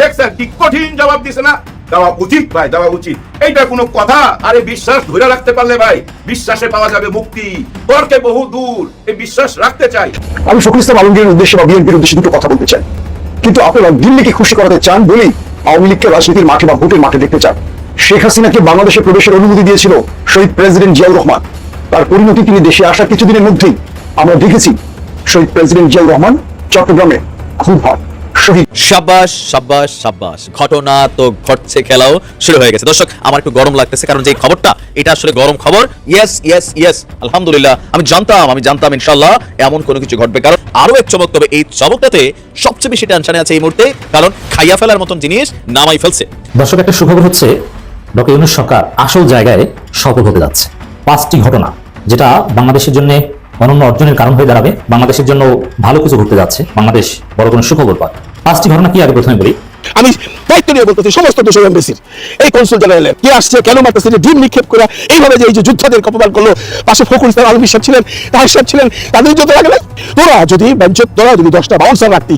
দেখছেন কি কঠিন জবাব দিছে না? দেওয়া উচিত ভাই, দেওয়া উচিত। এইটা কোনো কথা? আরে বিশ্বাস ধরে রাখতে পারলে ভাই, বিশ্বাসে পাওয়া যাবে মুক্তি। তর্কে বহু দূর এই বিশ্বাস রাখতে চাই। আমি উদ্দেশ্যে বা বিএনপির উদ্দেশ্যে দুটো কথা বলতে চাই। কিন্তু আপনারা দিল্লিকে খুশি করাতে চান বলেই আওয়ামী লীগকে রাজনীতির মাঠে বা ভোটের মাঠে দেখতে চান। শেখ হাসিনাকে বাংলাদেশে প্রবেশের অনুমতি দিয়েছিল শহীদ প্রেসিডেন্ট জিয়াউর রহমান। তার পরিণতি তিনি দেশে আসার কিছুদিনের মধ্যেই আমরা দেখেছি শহীদ প্রেসিডেন্ট জিয়াউর রহমান চট্টগ্রামে খুব হন শহীদ। সাব্বাস সাব্বাস সাব্বাস। ঘটনা তো ঘটছে খেলাও শুরু হয়ে গেছে। দর্শক আমার একটু গরম লাগতেছে কারণ যে এই খবরটা এটা আসলে গরম খবর। ইয়েস ইয়েস ইয়েস আলহামদুলিল্লাহ। আমি জানতাম আমি জানতাম ইনশাল্লাহ এমন কোনো কিছু ঘটবে। কারণ আরও এক চমক তবে এই চমকটাতে সবচেয়ে বেশি টেনশনে আছে এই মুহূর্তে কারণ খাইয়া ফেলার মতন জিনিস নামাই ফেলছে। দর্শক একটা সুখবর হচ্ছে ডক্টর ইউনুস সরকার আসল জায়গায় সফল হতে যাচ্ছে। পাঁচটি ঘটনা যেটা বাংলাদেশের জন্য অনন্য অর্জনের কারণ হয়ে দাঁড়াবে। বাংলাদেশের জন্য ভালো কিছু ঘটতে যাচ্ছে। বাংলাদেশ বড় কোনো সুখবর পায় পাঁচটি ঘটনা কি আগে প্রথমে বলি? আমি দায়িত্ব নিয়ে বলতেছি, সমস্ত দেশের এম্বাসির এই কনসুল জেনারেলের কে আসছে, কেন মারতেছে, যে ডিম নিক্ষেপ করে, এইভাবে যে এই যে যোদ্ধাদের অপমান করল, পাশে ফখরুল ইসলাম আলমী সাহেব ছিলেন, তাহের সাহেব ছিলেন, তাদের যত লাগে নাই? তোরা যদি বেঞ্চত তোরা যদি দশটা বাউন্সার রাখতি,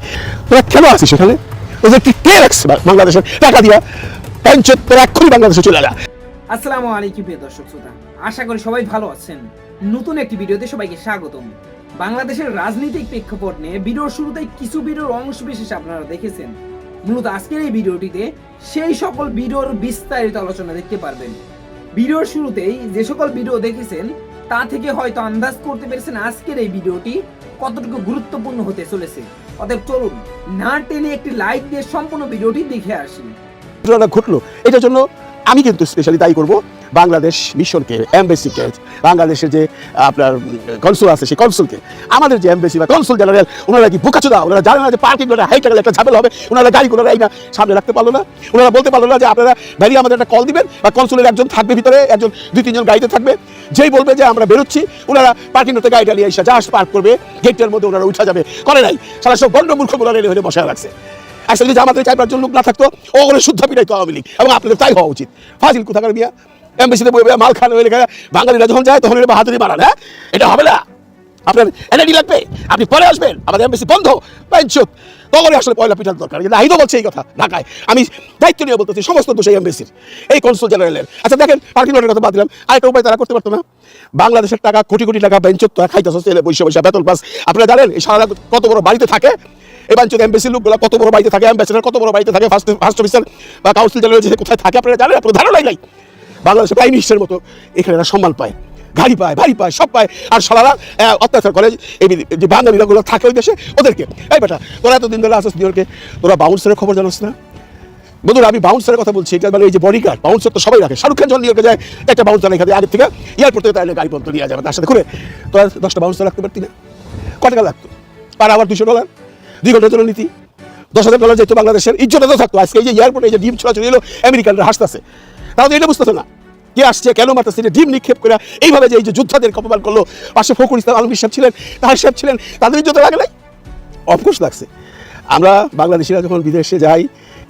তোরা কেন আছিস সেখানে? তোদের কি কে রাখছে বাংলাদেশের? টাকা দিয়া। বেঞ্চত তোরা এক্ষুনি বাংলাদেশে চলে যা। আসসালামু আলাইকুম প্রিয় দর্শক শ্রোতা। আশা করি সবাই ভালো আছেন। নতুন একটি ভিডিওতে সবাইকে স্বাগতম। বাংলাদেশের রাজনৈতিক প্রেক্ষাপট নিয়ে ভিডিওর শুরুতেই কিছু ভিডিওর অংশ বিশেষ আপনারা দেখেছেন। মূলত আজকের এই ভিডিওটিতে সেই সকল ভিডিওর বিস্তারিত আলোচনা দেখতে পারবেন। ভিডিওর শুরুতেই যে সকল ভিডিও দেখেছেন, তা থেকে হয়তো আন্দাজ করতে পেরেছেন আজকের এই ভিডিওটি কতটুকু গুরুত্বপূর্ণ হতে চলেছে। অতএব চলুন না টেনে একটি লাইক দিয়ে সম্পূর্ণ ভিডিওটি দেখে আসি। ঘটলো। এটার জন্য আমি কিন্তু স্পেশালি দায়ী করব। বাংলাদেশ মিশনকে, এমবেসিকে, বাংলাদেশের যে আপনার কনসুল আছে, সেই কনসুলকে আমাদের যে এমবেসি বা কনসুল জেনারেল ওনারা কি বোকাচোদা? ওনারা জানে না যে পার্কিং লটে হাইট একটা ঝামেলা হবে। ওনারা গাড়িগুলো এই না সামনে রাখতে পারল না। ওনারা বলতে পারল না যে আপনারা বেরিয়ে আমাদের একটা কল দিবেন বা কনসুলের একজন থাকবে ভিতরে, একজন, দুই, তিনজন গাড়িতে থাকবে। যেই বলবে যে আমরা বেরোচ্ছি, ওনারা পার্কিং লটে গাড়িটা নিয়ে এসে জাহাজ পার্ক করবে। গেটের মধ্যে ওনারা উঠা যাবে। করে নাই। সারা সব গন্ড মূর্খগুলো রেলে হয়ে বসে রাখছে আসলে যদি আমাদের চার পাঁচজন লোক না থাকতো ও করে শুদ্ধ পিড়াইতো আওয়ামী লীগ। এবং আপনাদের তাই হওয়া উচিত। ফাজিল কোথাকার বিয়া এমবেসিতে বই মাল খান হয়ে গেলে বাঙালিরা যখন যায়, তখন এটা হাতুড়ি মারান হ্যাঁ? এটা হবে না। আপনার এনআইডি লাগবে? আপনি পরে আসবেন। আমাদের এমবেসি বন্ধ। পাইছত তখনই আসলে পয়লা পিঠার দরকার। কিন্তু আহিদও বলছে এই কথা, ঢাকায়। আমি দায়িত্ব নিয়ে বলতেছি, সমস্ত দোষ এই এমবেসির। এই কনসুল জেনারেলের আচ্ছা দেখেন পার্কিং লটের কথা বাদ দিলাম। আরেকটা উপায় তারা করতে পারতো না। বাংলাদেশের টাকা কোটি কোটি টাকা বেঞ্চত তারা খাইতেছে তেলে বৈশা বৈশা বেতন পাস। আপনারা জানেন, এই সারা কত বড় বাড়িতে থাকে? এই বাঞ্চত এমবেসি লোকগুলো কত বড় বাড়িতে থাকে অ্যাম্বাসেডার কত বড় বাড়িতে থাকে ফার্স্ট ফার্স্ট অফিসার বা কাউন্সিল জেনারেল যে কোথায় থাকে, আপনারা জানেন আপনার ধারণাই নাই। বাংলাদেশের প্রাইম মিনিস্টারের মতো এখানে এরা সম্মান পায়, গাড়ি পায়, বাড়ি পায়, সব পায়। আর সালারা অত্যাচার করে এই যে বাঙালিরা গুলো থাকে ওই দেশে, ওদেরকে। এই বেটা, তোরা এতদিন ধরে আসিস নিউ তোরা বাউন্সারের খবর জানোস না? বন্ধুরা, আমি বাউন্সারের কথা বলছি, এটা মানে এই যে বডিগার্ড বাউন্সার তো সবাই রাখে। শাহরুখ খান যখন নিউ যায়, একটা বাউন্সার দেয়, আগে থেকে এয়ারপোর্ট থেকে তাহলে গাড়ি পর্যন্ত নিয়ে যাবে, তার সাথে খুলে তোরা দশটা বাউন্সার রাখতে পারতি না? কত টাকা লাগতো? পার আবার দুশো ডলার দুই ঘণ্টার জন্য নীতি। দশ হাজার ডলার যেত বাংলাদেশের ইজ্জত তো থাকতো। আজকে এই যে এয়ারপোর্টে এই যে ডিম ছোড়াছড়ি এলো আমেরিকানরা হাসতেছে। তাহলে এটা বুঝতেছে না। কে আসছে, কেন মারতেছে যে ডিম নিক্ষেপ করে এইভাবে যে এই যে যোদ্ধাদের অপমান করল, পাশে ফখর ইসলাম, আলমী সাহেব ছিলেন, তাহার সাহেব ছিলেন, তাদের ইজ্জত লাগে নাই? অফকোর্স লাগছে। আমরা বাংলাদেশিরা যখন বিদেশে যাই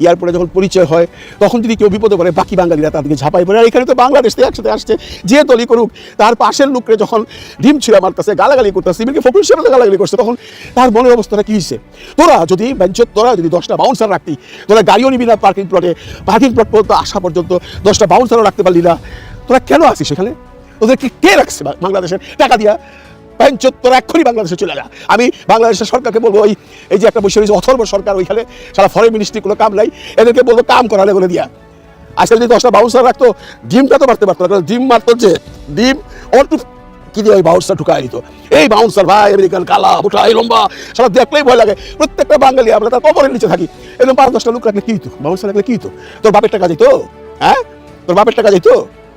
এয়ারপোর্টে যখন পরিচয় হয়, তখন যদি কেউ বিপদে পড়ে, বাকি বাঙালিরা তাদেরকে ঝাঁপাই পড়ে। আর এখানে তো বাংলাদেশ থেকে একসাথে আসছে, যে দলই করুক, তার পাশের লোককে যখন ডিম ছিঁড়া মারতেছে, গালাগালি করতেছে ইমিনকে ফকুল সাহেব গালাগালি করছে, তখন তার মনের অবস্থাটা কী হয়েছে তোরা যদি বেঞ্চত তোরা যদি দশটা বাউন্সার রাখতি, তোরা গাড়িও নিবি না পার্কিং প্লটে পার্কিং প্লট পর্যন্ত আসা পর্যন্ত দশটা বাউন্সারও রাখতে পারলি না, তোরা কেন আসিস সেখানে? ওদেরকে কে রাখছে বাংলাদেশের? টাকা দিয়া পঞ্চত্তর এক্ষুনি বাংলাদেশে চলে যা। আমি বাংলাদেশের সরকারকে বলব, ওই এই যে একটা বসে রয়েছে অথর্ব সরকার, ওইখানে সারা ফরেন মিনিস্ট্রি কোনো কাম নাই। এদেরকে বলব, কাম করালে বলে দিয়া। আজকে যদি দশটা বাউন্সার রাখতো, ডিমটা তো মারতে পারতো না ডিম মারতো যে, ডিম অল্প কি দিয়ে ওই বাউন্সার ঢুকাই দিত? এই বাউন্সার ভাই আমেরিকান কালা মোটা এই লম্বা সারা দেখলেই ভয় লাগে। প্রত্যেকটা বাঙালি, আমরা তার কবরের নিচে থাকি। এরকম পাঁচ দশটা লোক রাখলে কি হতো বাউন্সার রাখলে কি হতো তোর বাপের টাকা যেত হ্যাঁ? তোর বাপের টাকা যেত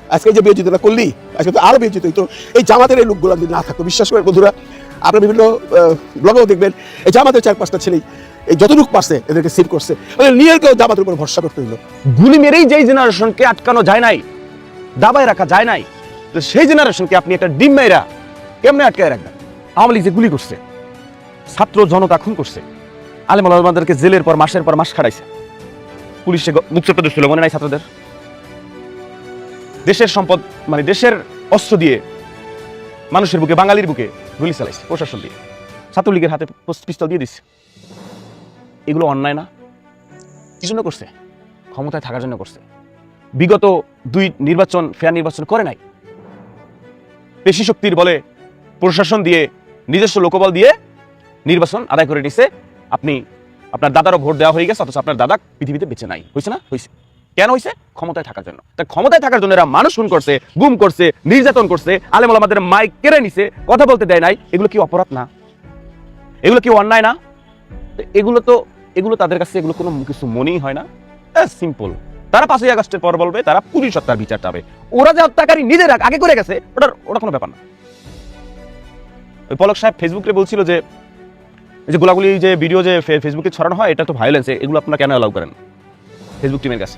আজকে যে বিয়ে করলি, আজকে তো আরও বিয়ে জিত হইতো। এই জামাতের এই লোকগুলো যদি না থাকতো, বিশ্বাস করে বন্ধুরা, আপনারা বিভিন্ন ব্লগেও দেখবেন, এই জামাতের চার পাঁচটা ছেলেই, এই যতটুকু পারছে, এদেরকে সেভ করছে। মানে নিজেরকেও জামাতের উপর ভরসা করতে হইল। গুলি মেরেই যেই জেনারেশনকে আটকানো যায় নাই, দাবায় রাখা যায় নাই, তো সেই জেনারেশনকে আপনি একটা ডিম মেয়েরা কেমনে আটকায় রাখবেন? আওয়ামী লীগ যে গুলি করছে, ছাত্র জনতা খুন করছে, আলেম আলমাদেরকে জেলের পর, মাসের পর মাস খাড়াইছে পুলিশে গ- মুখচোপটা দিচ্ছিল মনে নাই ছাত্রদের? দেশের সম্পদ মানে দেশের অস্ত্র দিয়ে মানুষের বুকে, বাঙালির বুকে গুলি চালাইছে, প্রশাসন দিয়ে। ছাত্রলীগের হাতে পিস্তল দিয়ে দিচ্ছে। এগুলো অন্যায় না। কি জন্য করছে? ক্ষমতায় থাকার জন্য করছে। বিগত দুই নির্বাচন, ফেয়ার নির্বাচন করে নাই। পেশি শক্তির বলে প্রশাসন দিয়ে, নিজস্ব লোকবল দিয়ে নির্বাচন আদায় করে নিছে। আপনি, আপনার দাদারও ভোট দেওয়া হয়ে গেছে, অথচ আপনার দাদা পৃথিবীতে বেঁচে নাই। হয়েছে না? হয়েছে কেন হয়েছে ক্ষমতায় থাকার জন্য। তা ক্ষমতায় থাকার জন্য এরা মানুষ খুন করছে, গুম করছে, নির্যাতন করছে, আলেম আমাদের মাইক কেড়ে নিছে, কথা বলতে দেয় নাই, এগুলো কি অপরাধ না? এগুলো কি অন্যায় না? এগুলো তো এগুলো তাদের কাছে এগুলো কোনো কিছু মনেই হয় না। সিম্পল তারা পাঁচই আগস্টের পর বলবে, তারা পুলিশ হত্যার বিচার চাবে। ওরা যে হত্যাকারী নিজেরা আগে করে গেছে, ওটার ওটা কোনো ব্যাপার না। ওই পলক সাহেব ফেসবুকে বলছিল যে যে গোলাগুলি যে ভিডিও যে ফেসবুকে ছড়ানো হয়, এটা তো ভায়োলেন্স এগুলো আপনারা কেন অ্যালাউ করেন? ফেসবুক টিমের কাছে।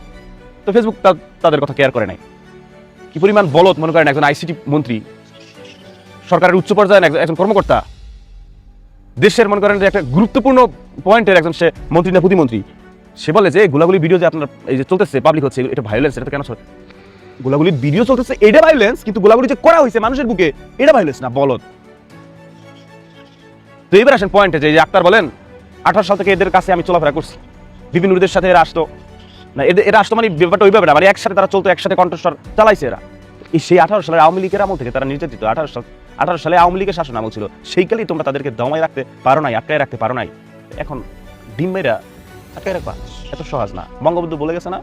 তো ফেসবুক তাদের কথা কেয়ার করে নাই। কি পরিমাণ বলত, মনে করেন একজন আইসিটি মন্ত্রী, সরকারের উচ্চ পর্যায়ের একজন- কর্মকর্তা, দেশের মনে করেন যে একটা গুরুত্বপূর্ণ পয়েন্টের একজন সে মন্ত্রী না প্রতিমন্ত্রী, সে বলে যে গোলাগুলি ভিডিও যে আপনার এই যে চলতেছে পাবলিক হচ্ছে, এটা ভায়োলেন্স এটা কেন? গোলাগুলির ভিডিও চলতেছে, এটা ভায়োলেন্স কিন্তু গোলাগুলি যে করা হয়েছে মানুষের বুকে, এটা ভায়োলেন্স না বলদ তো এবার আসেন পয়েন্টে যে আক্তার বলেন, আঠারো সাল থেকে এদের কাছে আমি চলাফেরা করছি। বিভিন্ন সাথে এরা আসতো। না, এদের এরা আসতো মানে ব্যাপারটা ওইভাবে না মানে একসাথে তারা চলতো, একসাথে কণ্ঠস্বর চালাইছে এরা। সেই আঠারো সালের আওয়ামী লীগের আমল থেকে তারা নির্যাতিত। আঠারো সাল আঠারো সালে আওয়ামী লীগের শাসন আমল ছিল। সেইকালেই তোমরা তাদেরকে দমায় রাখতে পারো নাই, আটকায় রাখতে পারো নাই। এখন ডিম মেয়েরা আটকায় রাখবা? এত সহজ না। বঙ্গবন্ধু বলে গেছে না,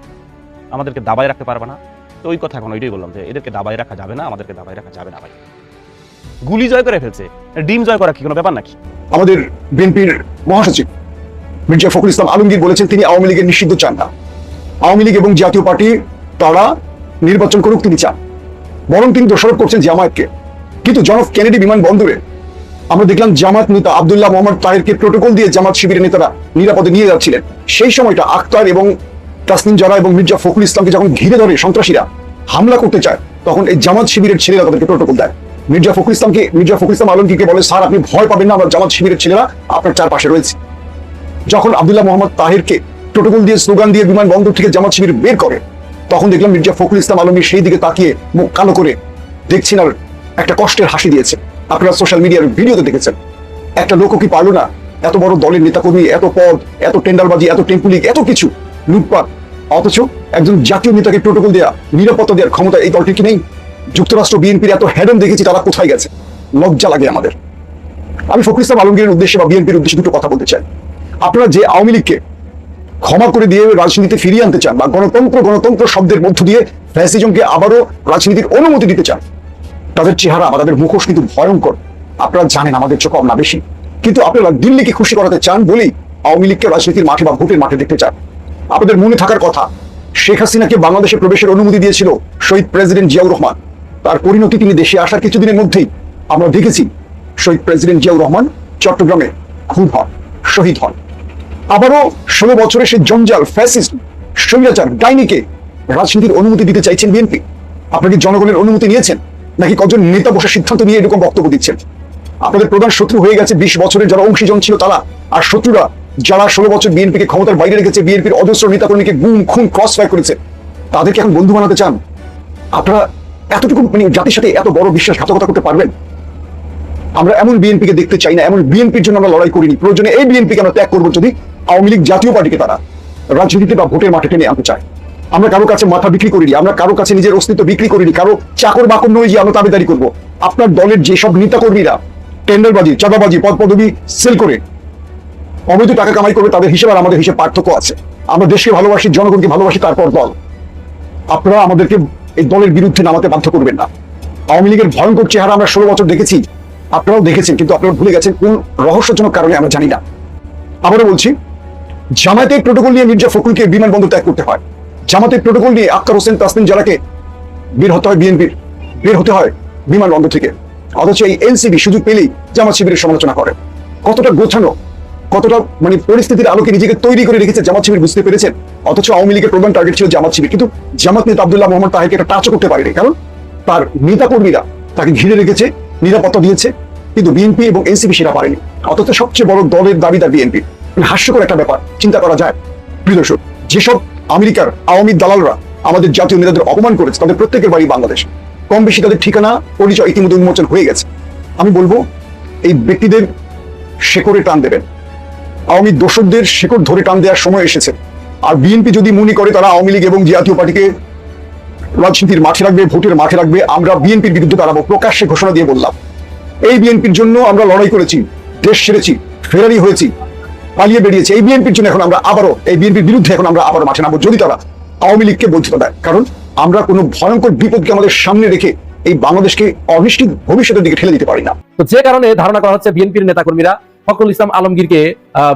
আমাদেরকে দাবায় রাখতে পারবে না। তো ওই কথা এখন ওইটাই বললাম যে, এদেরকে দাবায় রাখা যাবে না, আমাদেরকে দাবায় রাখা যাবে না ভাই। গুলি জয় করে ফেলছে। ডিম জয় করা কি কোনো ব্যাপার নাকি? আমাদের বিএনপির মহাসচিব মির্জা ফখরুল ইসলাম আলমগীর বলেছেন, তিনি আওয়ামী লীগের নিষিদ্ধ চান না। আওয়ামী লীগ এবং জাতীয় পার্টি, তারা নির্বাচন করুক তিনি চান। বরং তিনি দোষারোপ করছেন জামায়াতকে। কিন্তু জন অফ কেনেডি বিমানবন্দরে আমরা দেখলাম জামাত নেতা আব্দুল্লাহ মোহাম্মদ তাহেরকে প্রোটোকল দিয়ে জামাত শিবিরের নেতারা নিরাপদে নিয়ে যাচ্ছিলেন। সেই সময়টা আক্তার এবং তাসনিম জারা এবং মির্জা ফখরুল ইসলামকে যখন ঘিরে ধরে সন্ত্রাসীরা হামলা করতে চায়, তখন এই জামাত শিবিরের ছেলেরা তাদেরকে প্রোটোকল দেয়। মির্জা ফখরুল ইসলামকে, মির্জা ফখরুল ইসলাম আলমগীরকে বলে, স্যার, আপনি ভয় পাবেন না, আমরা জামাত শিবিরের ছেলেরা আপনার চারপাশে রয়েছে। যখন আব্দুল্লাহ মোহাম্মদ তাহেরকে প্রোটোকল দিয়ে স্লোগান দিয়ে বিমানবন্দর থেকে জামাত শিবির বের করে, তখন দেখলাম মির্জা ফখরুল ইসলাম আলমগীর সেই দিকে তাকিয়ে মুখ কালো করে দেখছেন আর একটা কষ্টের হাসি দিয়েছে আপনারা সোশ্যাল মিডিয়ার ভিডিওতে দেখেছেন। একটা লোকও কি পারল না? এত বড় দলের নেতাকর্মী, এত পদ, এত টেন্ডারবাজি, এত টেম্পুলিক এত কিছু, লুটপাট। অথচ একজন জাতীয় নেতাকে প্রোটোকল দেওয়া নিরাপত্তা দেওয়ার ক্ষমতা এই দলটির কি নেই? যুক্তরাষ্ট্র, বিএনপির এত হেডন দেখেছি, তারা কোথায় গেছে? লজ্জা লাগে আমাদের। আমি ফখরুল ইসলাম আলমগীরের উদ্দেশ্যে বা বিএনপির উদ্দেশ্যে দুটো কথা বলতে চাই। আপনারা যে আওয়ামী লীগকে ক্ষমা করে দিয়ে রাজনীতিতে ফিরিয়ে আনতে চান বা গণতন্ত্র গণতন্ত্র শব্দের মধ্য দিয়ে ফ্যাসিজমকে আবারও রাজনীতির অনুমতি দিতে চান, তাদের চেহারা বা তাদের মুখোশ কিন্তু ভয়ঙ্কর। আপনারা জানেন আমাদের চোখ কম না বেশি। কিন্তু আপনারা দিল্লিকে খুশি করাতে চান বলেই আওয়ামী লীগকে রাজনীতির মাঠে বা ভোটের মাঠে দেখতে চান। আপনাদের মনে থাকার কথা, শেখ হাসিনাকে বাংলাদেশে প্রবেশের অনুমতি দিয়েছিল শহীদ প্রেসিডেন্ট জিয়াউর রহমান। তার পরিণতি তিনি দেশে আসার কিছুদিনের মধ্যেই আমরা দেখেছি, শহীদ প্রেসিডেন্ট জিয়াউর রহমান চট্টগ্রামে খুন হন, শহীদ হন। আবারও ষোলো বছরে সে জঞ্জাল ফ্যাসিস্ট স্বৈরাচার ডাইনিকে রাজনীতির অনুমতি দিতে চাইছেন বিএনপি। আপনাকে জনগণের অনুমতি নিয়েছেন? নাকি কজন নেতা বসে সিদ্ধান্ত নিয়ে এরকম বক্তব্য দিচ্ছেন? আপনাদের প্রধান শত্রু হয়ে গেছে বিশ বছরের যারা অংশীজন ছিল তারা। আর শত্রুরা যারা ষোলো বছর বিএনপিকে ক্ষমতার বাইরে রেখেছে, বিএনপির অজস্র নেতাকর্মীকে গুম, খুন ক্রস ফায়ার করেছে, তাদেরকে এখন বন্ধু বানাতে চান? আপনারা এতটুকু মানে জাতির সাথে এত বড় বিশ্বাসঘাতকতা করতে পারবেন? আমরা এমন বিএনপিকে দেখতে চাই না, এমন বিএনপির জন্য আমরা লড়াই করিনি। প্রয়োজনে এই বিএনপিকে আমরা ত্যাগ করব যদি আওয়ামী লীগ জাতীয় পার্টিকে তারা রাজনীতিতে বা ভোটের মাঠে টেনে আনতে চায়। আমরা কারও কাছে মাথা বিক্রি করিনি, আমরা কারও কাছে নিজের অস্তিত্ব বিক্রি করিনি, কারও চাকর বাকর নয় যে আমরা দাবিদারি করব। আপনার দলের যেসব নেতাকর্মীরা টেন্ডারবাজি, চাঁদাবাজি পদ পদবি সেল করে অবৈধ টাকা কামাই করবে, তাদের হিসেবে আর আমাদের হিসেবে পার্থক্য আছে। আমরা দেশকে ভালোবাসি, জনগণকে ভালোবাসি, তারপর দল। আপনারা আমাদেরকে এই দলের বিরুদ্ধে নামাতে বাধ্য করবেন না। আওয়ামী লীগের ভয়ঙ্কর চেহারা আমরা ষোলো বছর দেখেছি, আপনারাও দেখেছেন, কিন্তু আপনারা ভুলে গেছেন কোন রহস্যজনক কারণে আমরা জানি না। আবারও বলছি জামায়াতের প্রোটোকল নিয়ে মির্জা ফখরুলকে বিমানবন্দর ত্যাগ করতে হয়। জামাতের প্রোটোকল নিয়ে আক্তার হোসেন তাসনিম জারাকে বের হতে হয় বিএনপির, বের হতে হয় বিমানবন্দর থেকে। অথচ এই এনসিবি সুযোগ পেলেই জামাত শিবিরের সমালোচনা করে। কতটা গোছানো, কতটা মানে পরিস্থিতির আলোকে নিজেকে তৈরি করে রেখেছে জামাত শিবির বুঝতে পেরেছেন? অথচ আওয়ামী লীগের প্রধান টার্গেট ছিল জামাত শিবির। কিন্তু জামাত নেতা আবদুল্লাহ মোহাম্মদ তাহেরকে একটা টাচও করতে পারেনি। কারণ তার নেতা কর্মীরা তাকে ঘিরে রেখেছে, নিরাপত্তা দিয়েছে, কিন্তু বিএনপি এবং এনসিপি সেটা পারেনি। অথচ সবচেয়ে বড় দলের দাবিদার বিএনপি। হাস্যকর একটা ব্যাপার, চিন্তা করা যায়। প্রিয় যেসব আমেরিকার আওয়ামী দালালরা আমাদের জাতীয় নেতাদের অপমান করেছে, তাদের প্রত্যেকের বাড়ি বাংলাদেশ। কম বেশি তাদের ঠিকানা, পরিচয় ইতিমধ্যে উন্মোচন হয়ে গেছে। আমি বলব, এই ব্যক্তিদের শেকড়ে টান দেবেন। আওয়ামী দোষকদের শেকড় ধরে টান দেওয়ার সময় এসেছে। আর বিএনপি যদি মনে করে তারা আওয়ামী লীগ এবং জাতীয় পার্টিকে রাজনীতির মাঠে রাখবে, ভোটের মাঠে রাখবে, আমরা বিএনপির বিরুদ্ধে দাঁড়াবো, প্রকাশ্যে ঘোষণা দিয়ে বললাম। এই বিএনপির জন্য আমরা লড়াই করেছি, দেশ ছেড়েছি, ফেরারি হয়েছি। পালিয়ে বেরিয়েছি। এই বিএনপির জন্য এখন আমরা আবারও, এই বিএনপির বিরুদ্ধে এখন আমরা আবারও মাঠে নামবো। যদি তারা আওয়ামী লীগকে বঞ্চিত দেয়, কারণ আমরা কোনো ভয়ঙ্কর বিপদকে আমাদের সামনে রেখে এই বাংলাদেশকে অনিশ্চিত ভবিষ্যতের দিকে ঠেলে দিতে পারি না। তো যে কারণে ধারণা করা হচ্ছে বিএনপির নেতাকর্মীরা ফখরুল ইসলাম আলমগীরকে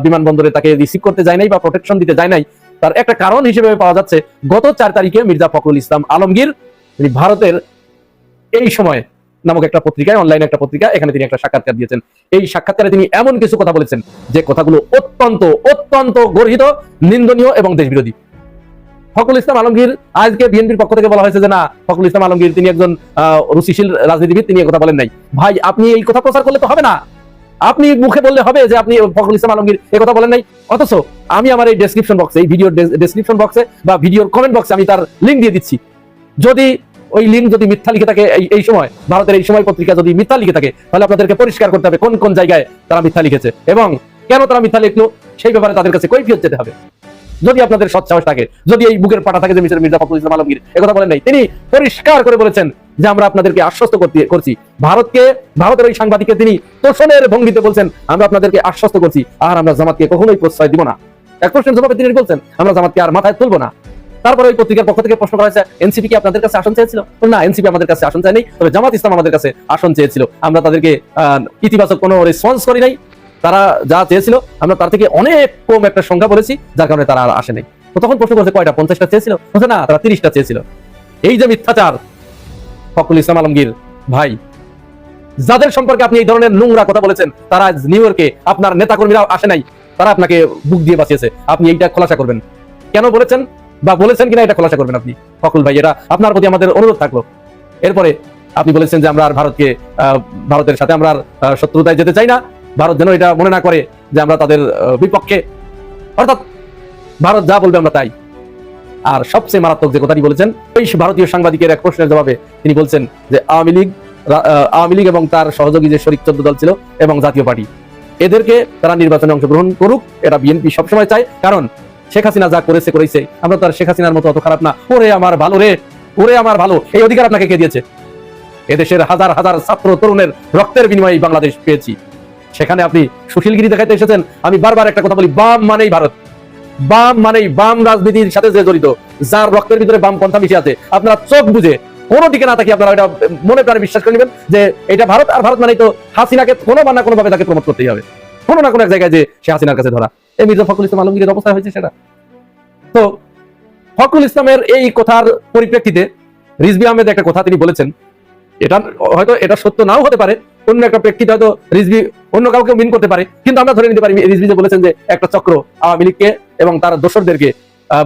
বিমানবন্দরে তাকে রিসিভ করতে যায় নাই বা প্রোটেকশন দিতে যায় নাই। তার একটা কারণ হিসেবে পাওয়া যাচ্ছে, গত চার তারিখে মির্জা ফখরুল ইসলাম আলমগীর ভারতের এই সময় নামক একটা পত্রিকায় অনলাইন একটা পত্রিকা, এখানে তিনি একটা সাক্ষাৎকার দিয়েছেন। এই সাক্ষাৎকারে তিনি এমন কিছু কথা বলেছেন, যে কথাগুলো অত্যন্ত অত্যন্ত গর্হিত, নিন্দনীয় এবং দেশবিরোধী। ফখরুল ইসলাম আলমগীর, আজকে বিএনপির পক্ষ থেকে বলা হয়েছে যে না, ফখরুল ইসলাম আলমগীর তিনি একজন রুচিশীল রাজনীতিবিদ, তিনি কথা বলেন নাই। ভাই, আপনি এই কথা প্রচার করলে তো হবে না। আপনি মুখে বললে হবে যে আপনি ফখরুল ইসলাম আলমগীর এই কথা বলেন নাই। অথচ আমি আমার এই ডেসক্রিপশন বক্সে এই ভিডিওর ডেসক্রিপশন বক্সে বা ভিডিওর কমেন্ট বক্সে আমি তার লিঙ্ক দিয়ে দিচ্ছি। যদি ওই লিঙ্ক যদি মিথ্যা লিখে থাকে এই সময়, ভারতের এই সময় পত্রিকা যদি মিথ্যা লিখে থাকে, তাহলে আপনাদেরকে পরিষ্কার করতে হবে কোন কোন জায়গায় তারা মিথ্যা লিখেছে এবং কেন তারা মিথ্যা লিখলো, সেই ব্যাপারে তাদের কাছে কৈফিয়ত যেতে হবে। যদি আপনাদের সৎ সাহস থাকে, যদি এই বুকের পাটা থাকে যে মিস্টার মির্জা ফখরুল ইসলাম আলমগীর একথা বলেন নাই, তিনি পরিষ্কার করে বলেছেন যে আমরা আপনাদেরকে আশ্বস্ত করতে, করছি। ভারতকে, ভারতের ওই সাংবাদিককে তিনি তোষণের ভঙ্গিতে বলছেন, আমরা আপনাদেরকে আশ্বস্ত করছি, আর আমরা জামাতকে কখনোই প্রশ্রয় দিব না। এক প্রশ্নের জবাবে তিনি বলছেন, আমরা জামাতকে আর মাথায় তুলবো না। তারপরে ওই পত্রিকার পক্ষ থেকে প্রশ্ন করা হয়েছে, এনসিপি কি আপনাদের কাছে আসন চেয়েছিল? না, এনসিপি আমাদের কাছে আসন চায়নি। তবে জামাত ইসলাম আমাদের কাছে আসন চেয়েছিল। আমরা তাদেরকে ইতিবাচক কোনো রেসপন্স করি নাই। তারা যা চেয়েছিল, আমরা তার থেকে অনেক কম একটা সংখ্যা বলেছি, যার কারণে তারা আর আসে নাই। তো তখন প্রশ্ন করছে, কয়টা? পঞ্চাশটা চেয়েছিল? বলছে, না, তারা তিরিশটা চেয়েছিল। এই যে মিথ্যাচার, ফখরুল ইসলাম আলমগীর, ভাই, যাদের সম্পর্কে আপনি এই ধরনের নোংরা কথা বলেছেন, তারা নিউ ইয়র্কে আপনার নেতাকর্মীরা আসে নাই। তারা আপনাকে বুক দিয়ে বাঁচিয়েছে। আপনি এইটা খোলাসা করবেন। কেন বলেছেন? বা বলেছেন কিনা এটা খোলাসা করবেন আপনি। ফখরুল ভাই, এটা আপনার প্রতি আমাদের অনুরোধ থাকল। এরপরে আপনি বলেছেন যে আমরা আর ভারতকে ভারতের সাথে আমরা আর শত্রুতায় যেতে চাই না। ভারত যেন এটা মনে না করে যে আমরা তাদের বিপক্ষে। অর্থাৎ ভারত যা বলবে আমরা তাই। আর সবচেয়ে মারাত্মক যে কথাটি বলেছেন, ওই ভারতীয় সাংবাদিকের এক প্রশ্নের জবাবে তিনি বলছেন যে আওয়ামী লীগ আওয়ামী লীগ এবং তার সহযোগী যে শরিক চোদ্দ দল ছিল এবং জাতীয় পার্টি, এদেরকে তারা নির্বাচনে অংশগ্রহণ করুক, এটা বিএনপি সবসময় চায়। কারণ শেখ হাসিনা যা করেছে করেছে আমরা তো আর শেখ হাসিনার মতো অত খারাপ না। ওরে আমার ভালো রে, ওরে আমার ভালো। এই অধিকার আপনাকে কে দিয়েছে? এদেশের হাজার হাজার ছাত্র তরুণের রক্তের বিনিময়ে বাংলাদেশ পেয়েছি। সেখানে আপনি সুশীলগিরি দেখাতে এসেছেন। আমি বারবার একটা কথা বলি, বাম মানেই ভারত। বাম মানেই বাম রাজনীতির সাথে যে জড়িত, যার রক্তের ভিতরে বাম পন্থা মিশে আছে, আপনারা চোখ বুঝে কোনো দিকে না থাকি আপনারা এটা, মনে প্রাণে বিশ্বাস করে নেবেন যে এটা ভারত, আর ভারত মানেই তো হাসিনাকে কোনো বা না কোনো ভাবে তাকে প্রমোট করতেই হবে। কোনো না কোনো এক জায়গায় যে সে হাসিনার কাছে ধরা। এই মির্জা ফখরুল ইসলাম আলমগীরের অবস্থা হয়েছে সেটা। তো ফখরুল ইসলামের এই কথার পরিপ্রেক্ষিতে রিজবি আহমেদ একটা কথা তিনি বলেছেন। এটা হয়তো এটা সত্য নাও হতে পারে, অন্য একটা প্রেক্ষিতে হয়তো রিজবি অন্য কাউকে মিন করতে পারে। কিন্তু আমরা ধরে নিতে পারি রিজবি যে বলেছেন যে একটা চক্র আওয়ামী লীগকে এবং তার দোসরদেরকে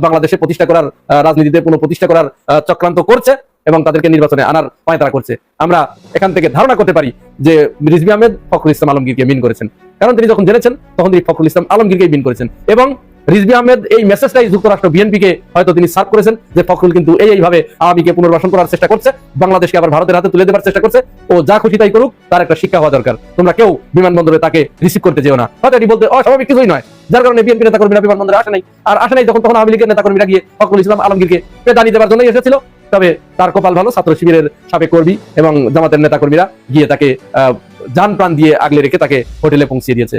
বাংলাদেশে প্রতিষ্ঠা করার রাজনীতিতে পুনঃ প্রতিষ্ঠা করার চক্রান্ত করছে। এবং তাদেরকে নির্বাচনে আনার পায়তারা করছে। আমরা এখান থেকে ধারণা করতে পারি যে রিজবি আহমেদ ফখরুল ইসলাম আলমগীরকে মিন করেছেন। কারণ তিনি যখন জেনেছেন তখন তিনি ফখরুল ইসলাম আলমগীরকে মিন করেছেন এবং রিজবি আহমেদ এই মেসেজটাই যুক্তরাষ্ট্র বিএনপিকে হয়তো তিনি সার্ভ করেছেন যে ফখরুল কিন্তু এই এইভাবে আওয়ামীকে পুনর্বাসন করার চেষ্টা করছে, বাংলাদেশকে আবার ভারতের হাতে তুলে দেওয়ার চেষ্টা করছে, ও যা খুশি তাই করুক, তার একটা শিক্ষা হওয়া দরকার। তোমরা কেউ বিমানবন্দরে তাকে রিসিভ করতে যেও না। হয়তো এটি বলতে অস্বাভাবিক কিছুই নয়, যার কারণে বিএনপি নেতা কর্মীরা বিমানবন্দরে আসে নাই। আর আসে নাই যখন, তখন আওয়ামী লীগের নেতা কর্মীরা গিয়ে ফখরুল ইসলাম আলমগীরকে পেদানি দেওয়ার জন্যই এসেছিল। তবে তার কপাল ভালো, ছাত্র শিবিরের সাবেক কর্মী এবং জামাতের নেতা কর্মীরা গিয়ে তাকে যান প্রাণ দিয়ে আগলে রেখে তাকে হোটেলে পৌঁছে দিয়েছে।